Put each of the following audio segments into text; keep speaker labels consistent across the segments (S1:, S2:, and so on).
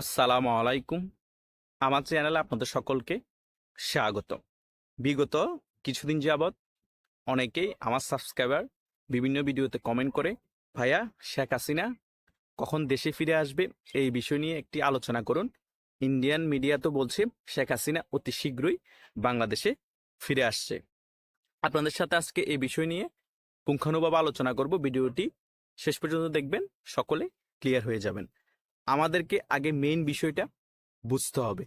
S1: আসসালামু আলাইকুম। আমার চ্যানেলে আপনাদের সকলকে স্বাগত বিগত কিছুদিন যাবৎ অনেকেই আমার সাবস্ক্রাইবার বিভিন্ন ভিডিওতে কমেন্ট করে, ভাইয়া, শেখ হাসিনা, কখন দেশে ফিরে আসবে? এই বিষয় নিয়ে একটি আলোচনা করুন। ইন্ডিয়ান মিডিয়া তো বলছে, শেখ হাসিনা অতি শীঘ্রই বাংলাদেশে ফিরে আসছে। আপনাদের সাথে আজকে এই বিষয় নিয়ে পুঙ্খানুভাবে আলোচনা করব। ভিডিওটি শেষ পর্যন্ত দেখবেন, সকলে ক্লিয়ার হয়ে যাবেন। আমাদেরকে আগে মেইন বিষয়টা বুঝতে হবে।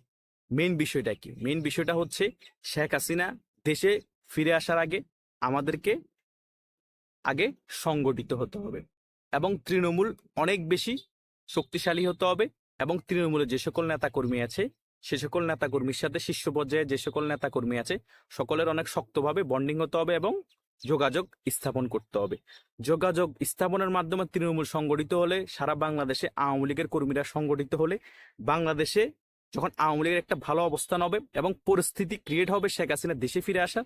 S1: মেইন বিষয়টা কি? মেইন বিষয়টা হচ্ছে শেখ হাসিনা দেশে ফিরে আসার আগে আমাদেরকে আগে সংগঠিত হতে হবে এবং তৃণমূল অনেক বেশি শক্তিশালী হতে হবে এবং তৃণমূলের যে সকল নেতাকর্মী আছে, সে সকল নেতাকর্মীর সাথে শীর্ষ পর্যায়ে যে সকল নেতাকর্মী আছে, সকলের অনেক শক্তভাবে বন্ডিং হতে হবে এবং যোগাযোগ স্থাপন করতে হবে। যোগাযোগ স্থাপনের মাধ্যমে তৃণমূল সংগঠিত হলে, সারা বাংলাদেশে আওয়ামী লীগের কর্মীরা সংগঠিত হলে, বাংলাদেশে যখন আওয়ামী লীগের একটা ভালো অবস্থান হবে এবং পরিস্থিতি ক্রিয়েট হবে, শেখ হাসিনা দেশে ফিরে আসা,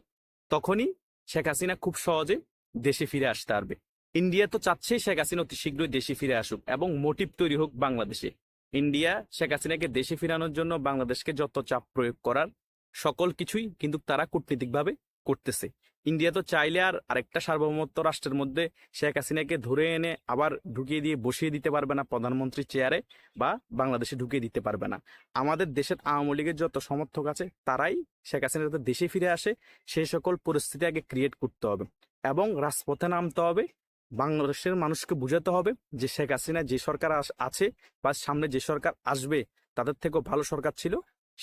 S1: তখনই শেখ হাসিনা খুব সহজে দেশে ফিরে আসতে পারবে। ইন্ডিয়া তো চাচ্ছেই শেখ হাসিনা অতি শীঘ্রই দেশে ফিরে আসুক এবং মোটিভ তৈরি হোক বাংলাদেশে। ইন্ডিয়া শেখ হাসিনাকে দেশে ফিরানোর জন্য বাংলাদেশকে যত চাপ প্রয়োগ করার সকল কিছুই কিন্তু তারা কূটনীতিকভাবে করতেছে। ইন্ডিয়া তো চাইলে আর আরেকটা সার্বভৌমত্ব রাষ্ট্রের মধ্যে শেখ হাসিনাকে ধরে এনে আবার ঢুকিয়ে দিয়ে বসিয়ে দিতে পারবে না প্রধানমন্ত্রী চেয়ারে বা বাংলাদেশে ঢুকিয়ে দিতে পারবে না। আমাদের দেশের আওয়ামী লীগের যত সমর্থক আছে, তারাই শেখ হাসিনা যাতে দেশে ফিরে আসে, সেই সকল পরিস্থিতি আগে ক্রিয়েট করতে হবে এবং রাজপথে নামতে হবে। বাংলাদেশের মানুষকে বুঝাতে হবে যে শেখ হাসিনা যে সরকার আছে বা সামনে যে সরকার আসবে, তাদের থেকেও ভালো সরকার ছিল।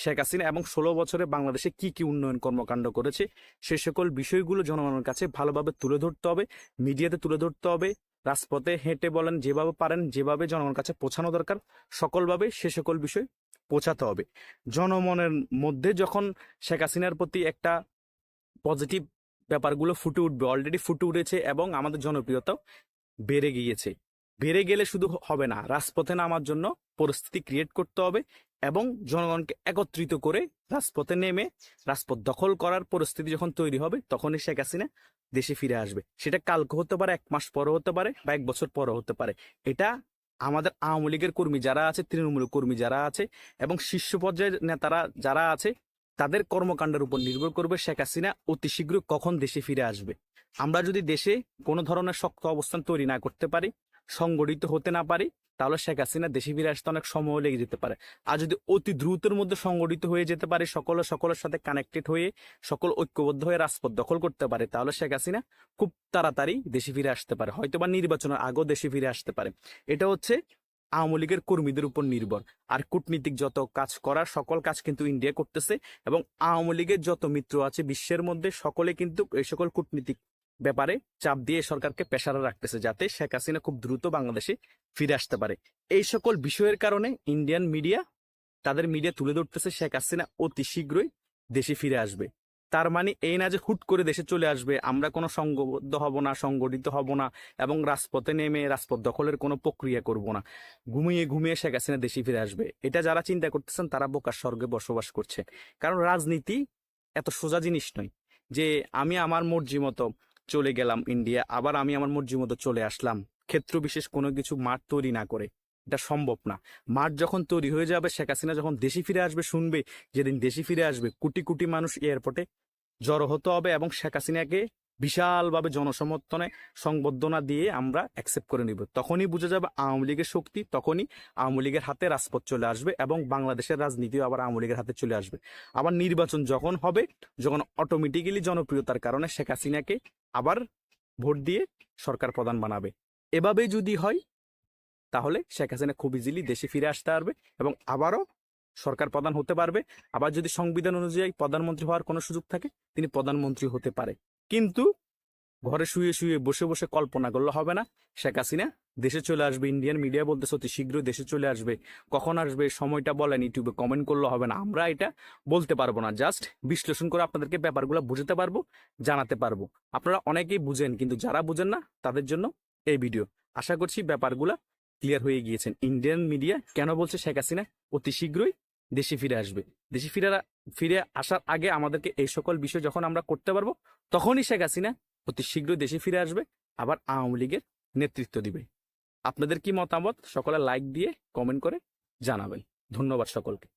S1: শেখ হাসিনা এবং ষোলো বছরে বাংলাদেশে কি কি উন্নয়ন কর্মকাণ্ড করেছে, সে সকল বিষয়গুলো জনগণের কাছে ভালোভাবে তুলে ধরতে হবে, মিডিয়াতে তুলে ধরতে হবে, রাজপথে হেঁটে বলেন, যেভাবে পারেন, যেভাবে জনগণের কাছে পৌঁছানো দরকার, সকলভাবে সে সকল বিষয় পৌঁছাতে হবে। জনমনের মধ্যে যখন শেখ হাসিনার প্রতি একটা পজিটিভ ব্যাপারগুলো ফুটে উঠবে অলরেডি ফুটে উঠেছে এবং আমাদের জনপ্রিয়তাও বেড়ে গিয়েছে। বেড়ে গেলে শুধু হবে না, রাজপথে নামার জন্য পরিস্থিতি ক্রিয়েট করতে হবে এবং জনগণকে একত্রিত করে রাজপথে নেমে রাজপথ দখল করার পরিস্থিতি যখন তৈরি হবে, তখনই শেখ হাসিনা দেশে ফিরে আসবে। সেটা কালকে হতে পারে, এক মাস পরও হতে পারে বা এক বছর পরও হতে পারে। এটা আমাদের আওয়ামী লীগের কর্মী যারা আছে, তৃণমূল কর্মী যারা আছে এবং শীর্ষ পর্যায়ের নেতারা যারা আছে, তাদের কর্মকাণ্ডের উপর নির্ভর করবে শেখ হাসিনা অতি শীঘ্র কখন দেশে ফিরে আসবে। আমরা যদি দেশে কোনো ধরনের শক্ত অবস্থান তৈরি না করতে পারি, সংগঠিত হতে না পারি তাহলে শেখ হাসিনা দেশে ফিরে আসতে অনেক সময় লেগে যেতে পারে। আর যদি অতি দ্রুতের মধ্যে সংগঠিত হয়ে যেতে পারে, সকলে সকলের সাথে কানেক্টেড হয়ে, সকল ঐক্যবদ্ধ হয়ে রাজপথ দখল করতে পারে, তাহলে শেখ হাসিনা খুব তাড়াতাড়ি দেশে ফিরে আসতে পারে। হয়তো বা নির্বাচনের আগেও দেশে ফিরে আসতে পারে। এটা হচ্ছে আওয়ামী লীগের কর্মীদের উপর নির্ভর। আর কূটনীতিক যত কাজ করার, সকল কাজ কিন্তু ইন্ডিয়া করতেছে এবং আওয়ামী লীগের যত মিত্র আছে, বিশ্বের মধ্যে সকলে কিন্তু, এই সকল কূটনীতিক ব্যাপারে চাপ দিয়ে সরকারকে পেশারা রাখতেছে যাতে শেখ হাসিনা খুব দ্রুত বাংলাদেশে ফিরে আসতে পারে। এই সকল বিষয়ের কারণে ইন্ডিয়ান মিডিয়া তাদের মিডিয়া তুলে ধরতেছে শেখ হাসিনা অতি শীঘ্রই দেশে ফিরে আসবে। তার মানে এই না যে হুট করে দেশে চলে আসবে, আমরা কোনো সংঘবদ্ধ হব না, সংগঠিত হব না এবং রাজপথে নেমে রাজপথ দখলের কোনো প্রক্রিয়া করব না। ঘুমিয়ে ঘুমিয়ে শেখ হাসিনা দেশে ফিরে আসবে। এটা যারা চিন্তা করতেছেন তারা বোকার স্বর্গে বসবাস করছে। কারণ রাজনীতি এত সোজা জিনিস নয় যে আমি আমার মর্জি মতো চলে গেলাম ইন্ডিয়া আবার আমি আমার মর্জি মতো চলে আসলাম। ক্ষেত্র বিশেষ কোনো কিছু মাঠ তৈরি না করে। এটা সম্ভব না। মাঠ যখন তৈরি হয়ে যাবে, শেখ হাসিনা যখন দেশে ফিরে আসবে, শুনবে, যেদিন দেশে ফিরে আসবে, কোটি কোটি মানুষ এয়ারপোর্টে জড়ো হতে হবে এবং শেখ হাসিনাকে বিশালভাবে জনসমর্থনে সংবর্ধনা দিয়ে আমরা অ্যাকসেপ্ট করে নিব। তখনই বুঝে যাবে আওয়ামী লীগের শক্তি, তখনই আওয়ামী লীগের হাতে রাজপথ চলে আসবে এবং বাংলাদেশের রাজনীতিও আবার আওয়ামী লীগের হাতে চলে আসবে। আবার নির্বাচন যখন হবে, যখন অটোমেটিক্যালি জনপ্রিয়তার কারণে শেখ হাসিনাকে আবার ভোট দিয়ে সরকার প্রধান বানাবে। এভাবে যদি হয়, তাহলে শেখ হাসিনা খুব ইজিলি দেশে ফিরে আসতে পারবে এবং আবারও সরকার প্রধান হতে পারবে। আবার যদি সংবিধান অনুযায়ী প্রধানমন্ত্রী হওয়ার কোনো সুযোগ থাকে, তিনি প্রধানমন্ত্রী হতে পারে। কিন্তু ঘরে শুয়ে শুয়ে বসে বসে কল্পনা করলে হবে না। শেখ হাসিনা, দেশে চলে আসবে ইন্ডিয়ান মিডিয়া বলতেছে অতি শীঘ্রই দেশে চলে আসবে। কখন আসবে, সময়টা বলেন, ইউটিউবে কমেন্ট করলে হবে না। আমরা এটা বলতে পারব না। জাস্ট বিশ্লেষণ করে আপনাদেরকে ব্যাপারগুলো বুঝতে পারব, জানাতে পারব। আপনারা অনেকেই বুঝেন, কিন্তু যারা বুঝেন না, তাদের জন্য এই ভিডিও আশা করছি ব্যাপারগুলো ক্লিয়ার হয়ে গিয়েছেন ইন্ডিয়ান মিডিয়া কেন বলছে শেখ হাসিনা? অতি শীঘ্রই দেশে ফিরে আসবে। দেশে ফিরে ফিরে আসার আগে আমাদেরকে এই সকল বিষয় যখন আমরা করতে পারব, তখনই শেখ হাসিনা অতি শীঘ্রই দেশে ফিরে আসবে, আবার আওয়ামী লীগের নেতৃত্ব দিবে। আপনাদের কি মতামত? সকলে লাইক দিয়ে কমেন্ট করে জানাবেন। ধন্যবাদ সকলকে।